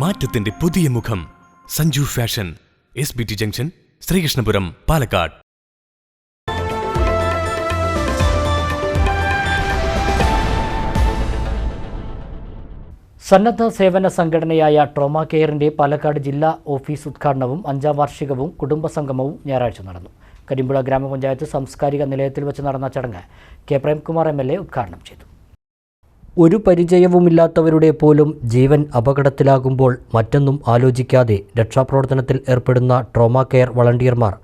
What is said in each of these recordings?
മാറ്റത്തിന്റെ പുതിയ മുഖം. Sanju fashion S B T junction Sreekrishnapuram Palakkad. സന്നദ്ധ സേവന സംഘടനയായ ട്രോമ കെയറിന്റെ പാലക്കാട് ജില്ലാ ഓഫീസ് ഉദ്ഘാടനവും അഞ്ചാം വാർഷികവും കുടുംബസംഗമവും ഞായറാഴ്ച നടന്നു. കരിമ്പുഴ ഗ്രാമപഞ്ചായത്ത് സാംസ്കാരിക നിലയത്തിൽ വെച്ച് നടന്ന ചടങ്ങ് K Premkumar M L A ഉദ്ഘാടനം ചെയ്തു. ഒരു പരിചയവുമില്ലാത്തവരുടെ പോലും ജീവൻ അപകടത്തിലാകുമ്പോൾ മറ്റൊന്നും ആലോചിക്കാതെ രക്ഷാപ്രവർത്തനത്തിൽ ഏർപ്പെടുന്ന ട്രോമ കെയർ വളണ്ടിയർമാർ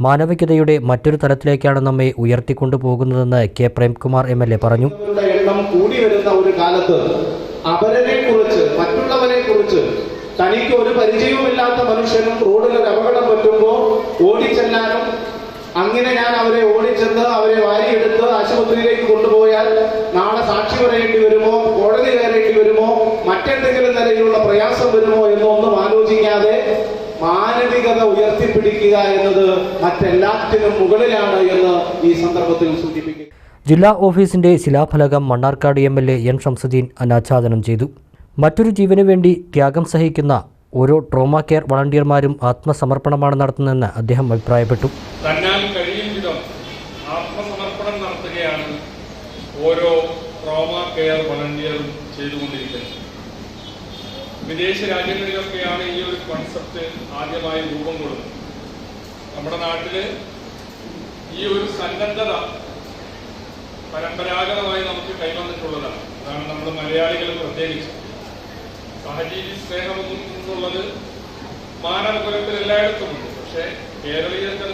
മാനവികതയുടെ മറ്റൊരു തലത്തിലേക്കാണ് നമ്മെ ഉയർത്തിക്കൊണ്ടു പോകുന്നതെന്ന് K Premkumar M L A പറഞ്ഞു. കൂടി വരുന്ന ഒരു കാലത്ത് തനിക്ക് ഒരു പരിചയവുമില്ലാത്ത മനുഷ്യനും റോഡിൽ ഒരു അപകടം പറ്റുമ്പോൾ ഓടിച്ചെല്ലാനും അങ്ങനെ ഞാൻ അവരെ ഓടിച്ചെന്ന് അവരെ വാരിയെടുത്ത് ആശുപത്രിയിലേക്ക് കൊണ്ടുപോയാൽ നാളെ സാക്ഷി പറയേണ്ടി വരുമോ? കോടതി കയറേണ്ടി വരുമോ? മറ്റെന്തെങ്കിലും നിലയിലുള്ള പ്രയാസം വരുമോ എന്നൊന്നും ആലോചിക്കാതെ മാനവികത ഉയർത്തിപ്പിടിക്കുക എന്നത് മറ്റെല്ലാത്തിനും മുകളിലാണ് എന്ന് ഈ സന്ദർഭത്തിൽ സൂചിപ്പിക്കുന്നു. ജില്ലാ ഓഫീസിന്റെ ശിലാഫലകം Mannarkkad M L A N Shamsudheen അനാച്ഛാദനം ചെയ്തു. മറ്റൊരു ജീവനു വേണ്ടി ത്യാഗം സഹിക്കുന്ന ഓരോ ട്രോമ കെയർ വളണ്ടിയർമാരും ആത്മസമർപ്പണമാണ് നടത്തുന്നതെന്ന് അദ്ദേഹം അഭിപ്രായപ്പെട്ടു. കഴിയും വിധം ആത്മസമർപ്പണം നടത്തുകയാണ് ഓരോ ട്രോമ കെയർ വളണ്ടിയറും ചെയ്തുകൊണ്ടിരിക്കുന്നത്. വിദേശ രാജ്യങ്ങളിലൊക്കെയാണ് ഈ ഒരു കോൺസെപ്റ്റ് ആദ്യമായി രൂപം കൊള്ളുന്നത്. നമ്മുടെ നാട്ടിൽ ഈ ഒരു സന്നദ്ധത പരമ്പരാഗതമായി നമുക്ക് കൈവന്നിട്ടുള്ളതാണ്. അതാണ് നമ്മൾ മലയാളികൾ പ്രത്യേകിച്ച്. സഹജീവി സ്നേഹമൊന്നും എന്നുള്ളത് മാനവകുലത്തിൽ എല്ലായിടത്തും ഉണ്ട് പക്ഷേ കേരളീയർക്ക്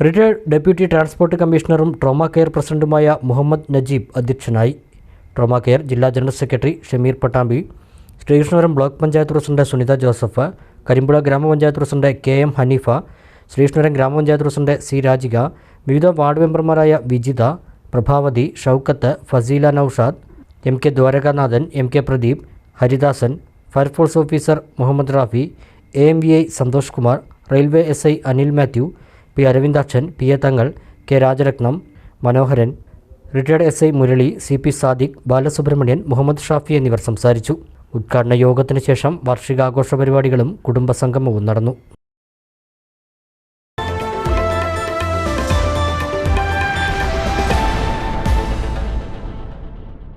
റിട്ടയർഡ് ഡെപ്യൂട്ടി ട്രാൻസ്പോർട്ട് കമ്മീഷണറും ട്രോമ കെയർ പ്രസിഡന്റുമായ മുഹമ്മദ് നജീബ് അധ്യക്ഷനായി. ട്രോമ കെയർ ജില്ലാ general secretary Shameer Pattambi Sreekrishnapuram block panchayat president Sunitha Joseph Karimpuzha gramapanchayat president K M Haneefa Sreekrishnapuram gramapanchayat president C Rajika വിവിധ വാർഡ് മെമ്പർമാരായ Vijitha Prabhavathi Shoukath Faseela Noushad M K Dwarakanathan M K Pradeep Haridasan fire force officer Muhammad Rafi A M V I Santhosh Kumar railway S I Anil Mathew P Aravindakshan P A Thangal K Rajarathnam Manoharan retired S I Murali C P Sadiq Balasubramanian Muhammad Shafi എന്നിവർ സംസാരിച്ചു. ഉദ്ഘാടന യോഗത്തിന് ശേഷം വാർഷികാഘോഷ പരിപാടികളും കുടുംബസംഗമവും നടന്നു.